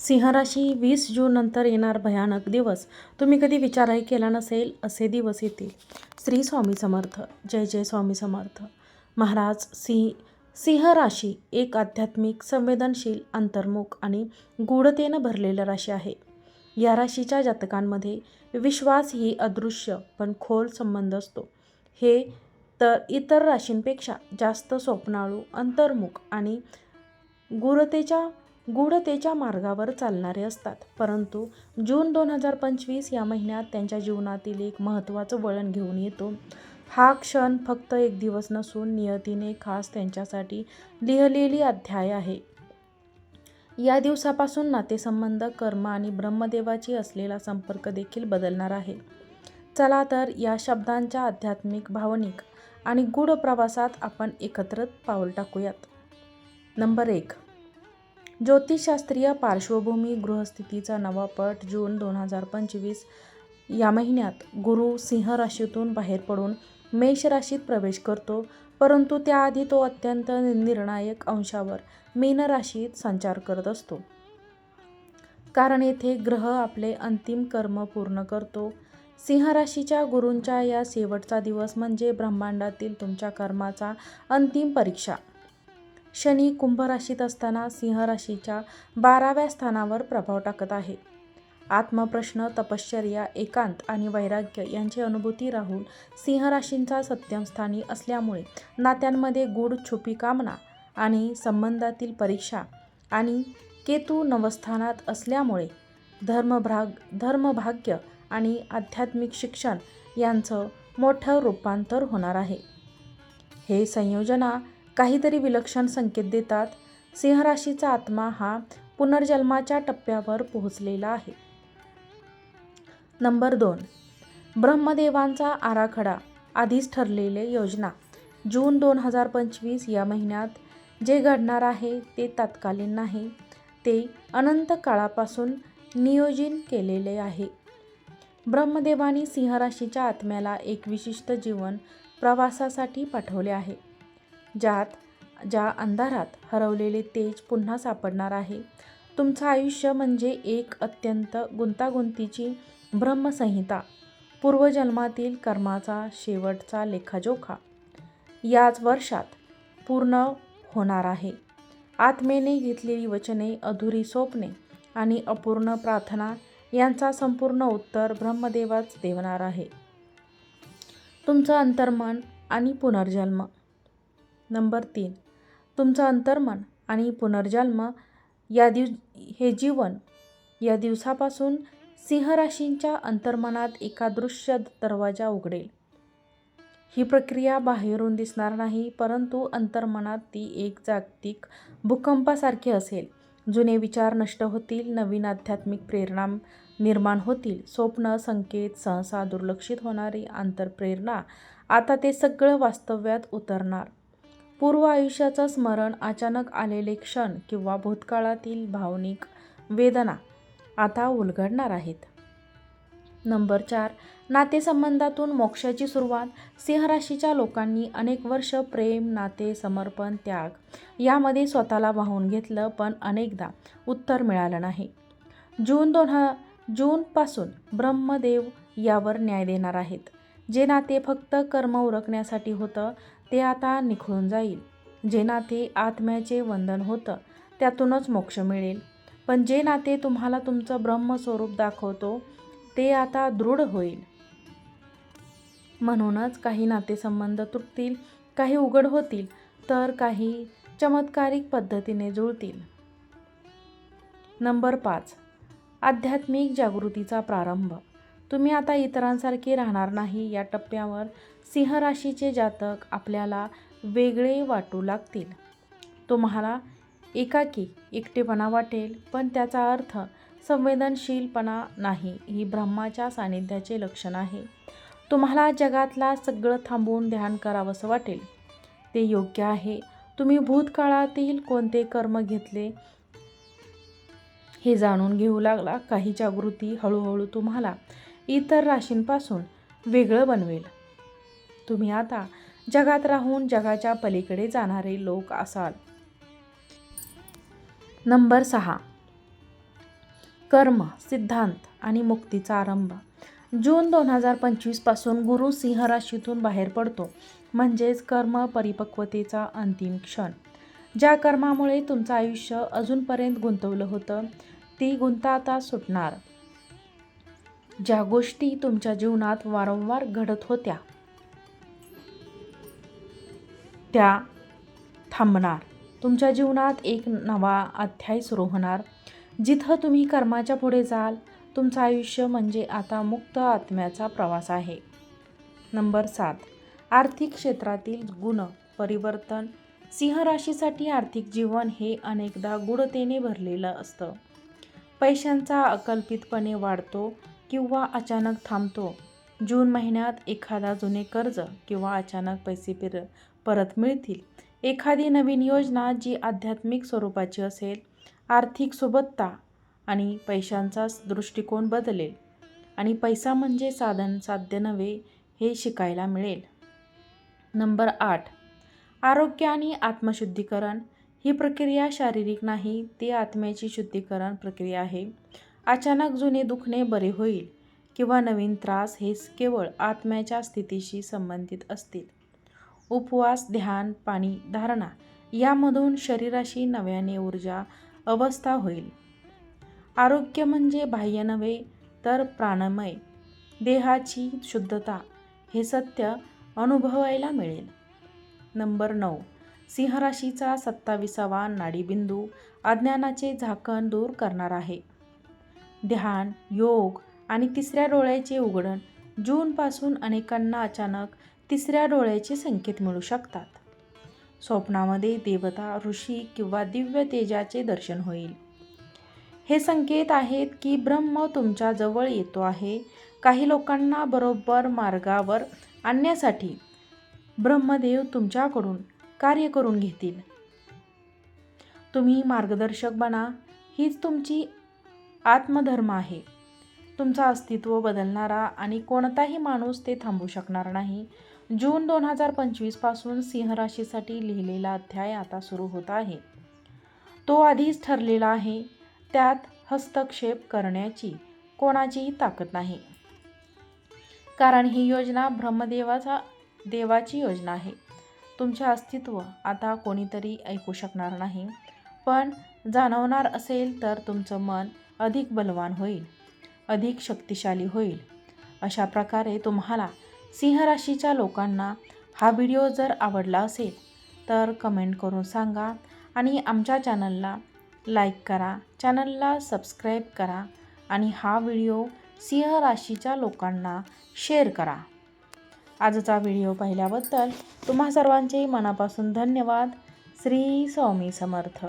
सिंहराशी वीस जून नंतर येणार भयानक दिवस. तुम्ही कधी विचारही केला नसेल असे दिवस येतील. श्री स्वामी समर्थ. जय जय स्वामी समर्थ. महाराज सिंह सिंह राशी एक आध्यात्मिक संवेदनशील अंतर्मुख आणि गूढतेनं भरलेलं राशी आहे. या राशीच्या जातकांमध्ये विश्वास ही अदृश्य पण खोल संबंध असतो. हे तर इतर राशींपेक्षा जास्त स्वप्नाळू अंतर्मुख आणि गूढतेच्या गूढतेच्या मार्गावर चालणारे असतात. परंतु जून दोन हजार पंचवीस या महिन्यात त्यांच्या जीवनातील एक महत्त्वाचं वळण घेऊन येतो. हा क्षण फक्त एक दिवस नसून नियतीने खास त्यांच्यासाठी लिहिलेली अध्याय आहे. या दिवसापासून नातेसंबंध कर्म आणि ब्रह्मदेवाची असलेला संपर्क देखील बदलणार आहे. चला तर या शब्दांच्या आध्यात्मिक भावनिक आणि गूढ प्रवासात आपण एकत्र पाऊल टाकूयात. नंबर एक. ज्योतिषशास्त्रीय पार्श्वभूमी गृहस्थितीचा नवा पट जून दोन हजार पंचवीस या महिन्यात गुरु सिंह राशीतून बाहेर पडून मेष राशीत प्रवेश करतो. परंतु त्याआधी तो अत्यंत निर्णायक अंशावर मीन राशीत संचार करत असतो. कारण येथे ग्रह आपले अंतिम कर्म पूर्ण करतो. सिंह राशीच्या गुरूंच्या या शेवटचा दिवस म्हणजे ब्रह्मांडातील तुमच्या कर्माचा अंतिम परीक्षा. शनी कुंभ राशीत असताना सिंह राशीच्या बाराव्या स्थानावर प्रभाव टाकत आहे. आत्मप्रश्न तपश्चर्या एकांत आणि वैराग्य यांची अनुभूती राहून सिंह राशींचा असल्यामुळे नात्यांमध्ये गूढ छुपी कामना आणि संबंधातील परीक्षा आणि केतू नवस्थानात असल्यामुळे धर्मभाग धर्मभाग्य आणि आध्यात्मिक शिक्षण यांचं मोठं रूपांतर होणार आहे. हे संयोजना काहीतरी विलक्षण संकेत देतात. सिंहराशीचा आत्मा हा पुनर्जन्माच्या टप्प्यावर पोहोचलेला आहे. नंबर दोन. ब्रह्मदेवांचा आराखडा आधीच ठरलेले योजना. जून दोन हजार पंचवीस या महिन्यात जे घडणार आहे ते तात्कालीन नाही ते अनंत काळापासून नियोजन केलेले आहे. ब्रह्मदेवानी सिंहराशीच्या आत्म्याला एक विशिष्ट जीवन प्रवासासाठी पाठवले आहे. ज्यात ज्या अंधारात हरवलेले तेज पुन्हा सापडणार आहे. तुमचं आयुष्य म्हणजे एक अत्यंत गुंतागुंतीची ब्रह्मसंहिता पूर्वजन्मातील कर्माचा शेवटचा लेखाजोखा. याच वर्षात पूर्ण होणार आहे. आत्मेने घेतलेली वचने अधुरी स्वप्ने आणि अपूर्ण प्रार्थना यांचा संपूर्ण उत्तर ब्रह्मदेवाच देवणार आहे. तुमचं अंतर्मन आणि पुनर्जन्म नंबर तीन. तुमचं अंतर्मन आणि पुनर्जन्म या दिव हे जीवन या दिवसापासून सिंहराशींच्या अंतर्मनात एका दृश्य दरवाजा उघडेल. ही प्रक्रिया बाहेरून दिसणार नाही परंतु अंतर्मनात ती एक जागतिक भूकंपासारखी असेल. जुने विचार नष्ट होतील नवीन आध्यात्मिक प्रेरणा निर्माण होतील. स्वप्न संकेत सहसा दुर्लक्षित होणारी आंतरप्रेरणा आता ते सगळं वास्तव्यात उतरणार. पूर्व आयुष्याचं स्मरण अचानक आलेले क्षण किंवा भूतकाळातील भावनिक वेदना आता उलगडणार आहेत. नंबर चार नातेसंबंधातून मोक्षाची सुरुवात सिंहराशीच्या लोकांनी अनेक वर्ष प्रेम नाते समर्पण त्याग यामध्ये स्वतःला वाहून घेतलं पण अनेकदा उत्तर मिळालं नाही. जून दोन ह जूनपासून ब्रह्मदेव यावर न्याय देणार आहेत. जे नाते फक्त कर्म उरकण्यासाठी होतं ते आता निखळून जाईल. जे नाते आत्म्याचे वंदन होतं त्यातूनच मोक्ष मिळेल. पण जे नाते तुम्हाला तुमचं ब्रह्मस्वरूप दाखवतो ते आता दृढ होईल. म्हणूनच काही नातेसंबंध तुटतील काही उघड होतील तर काही चमत्कारिक पद्धतीने जुळतील. नंबर पाच. आध्यात्मिक जागृतीचा प्रारंभ. तुम्ही आता इतरांसारखे राहणार नाही या टप्प्यावर सिंह राशीचे जातक आपल्याला वेगळे वाटू लागतील. तुम्हाला एकाकी एकटेपणा वाटेल पण त्याचा अर्थ संवेदनशीलपणा नाही ही ब्रह्माच्या सानिध्याचे लक्षण आहे. तुम्हाला जगातला सगळं थांबवून ध्यान करावंसं वाटेल. ते योग्य आहे. तुम्ही भूतकाळातील कोणते कर्म घेतले हे जाणून घेऊ लागला. काही जागृती हळूहळू तुम्हाला इतर राशींपासून वेगळं बनवेल. तुम्ही आता जगात राहून जगाच्या पलीकडे जाणारे लोक असाल. नंबर सहा. कर्म सिद्धांत आणि मुक्तीचा आरंभ. जून दोन हजार पंचवीसपासून गुरु सिंह राशीतून बाहेर पडतो. म्हणजेच कर्म परिपक्वतेचा अंतिम क्षण. ज्या कर्मामुळे तुमचं आयुष्य अजूनपर्यंत गुंतवलं होतं ती गुंता आता सुटणार. ज्या गोष्टी तुमच्या जीवनात वारंवार घडत होत्या त्या थांबणार. तुमच्या जीवनात एक नवा अध्याय सुरू होणार. जिथं तुम्ही कर्माच्या पुढे जाल तुमचं आयुष्य म्हणजे आता मुक्त आत्म्याचा प्रवास आहे. नंबर सात. आर्थिक क्षेत्रातील गुण परिवर्तन. सिंह राशीसाठी आर्थिक जीवन हे अनेकदा गुढतेने भरलेलं असतं. पैशांचा अकल्पितपणे वाढतो. किंवा अचानक थांबतो. जून महिन्यात एखादा जुने कर्ज किंवा अचानक पैसे पिर परत मिळतील. एखादी नवीन योजना जी आध्यात्मिक स्वरूपाची असेल आर्थिक सुबत्ता आणि पैशांचा दृष्टिकोन बदलेल आणि पैसा म्हणजे साधन साध्य नव्हे हे शिकायला मिळेल. नंबर आठ. आरोग्य आणि आत्मशुद्धीकरण. ही प्रक्रिया शारीरिक नाही ती आत्म्याची शुद्धीकरण प्रक्रिया आहे. अचानक जुने दुखणे बरे होईल किंवा नवीन त्रास हे केवळ आत्म्याच्या स्थितीशी संबंधित असतील. उपवास ध्यान पाणी धारणा यामधून शरीराशी नव्याने ऊर्जा अवस्था होईल. आरोग्य म्हणजे बाह्य नव्हे तर प्राणमय. देहाची शुद्धता हे सत्य अनुभवायला मिळेल. नंबर नऊ. सिंहराशीचा सत्ताविसावा नाडीबिंदू अज्ञानाचे झाकण दूर करणार आहे. ध्यान योग आणि तिसऱ्या डोळ्याचे उघडण जूनपासून अनेकांना अचानक तिसऱ्या डोळ्याचे संकेत मिळू शकतात. स्वप्नामध्ये देवता ऋषी किंवा दिव्य तेजाचे दर्शन होईल. हे संकेत आहेत की ब्रह्म तुमच्या जवळ येतो आहे. काही लोकांना बरोबर मार्गावर आणण्यासाठी ब्रह्मदेव तुमच्याकडून कार्य करून घेतील. तुम्ही मार्गदर्शक बना. हीच तुमची आत्मधर्म आहे. तुमचं अस्तित्व बदलणारा आणि कोणताही माणूस ते थांबू शकणार नाही. जून दोन हजार पंचवीसपासून सिंहराशीसाठी लिहिलेला अध्याय आता सुरू होत आहे. तो आधीच ठरलेला आहे. त्यात हस्तक्षेप करण्याची कोणाचीही ताकद नाही. कारण ही योजना ब्रह्मदेवाचा देवाची योजना आहे. तुमचे अस्तित्व आता कोणीतरी ऐकू शकणार नाही. पण जाणवणार असेल तर तुमचं मन अधिक बलवान होईल अधिक शक्तिशाली होईल. अशा प्रकारे तुम्हाला सिंह राशीच्या लोकांना हा व्हिडिओ जर आवडला असेल तर कमेंट करून सांगा आणि आमच्या चॅनलला लाईक करा चॅनलला सबस्क्राईब करा आणि हा व्हिडिओ सिंह राशीच्या लोकांना शेअर करा. आजचा व्हिडिओ पाहिल्याबद्दल तुम्हा सर्वांचे मनापासून धन्यवाद. श्री स्वामी समर्थ.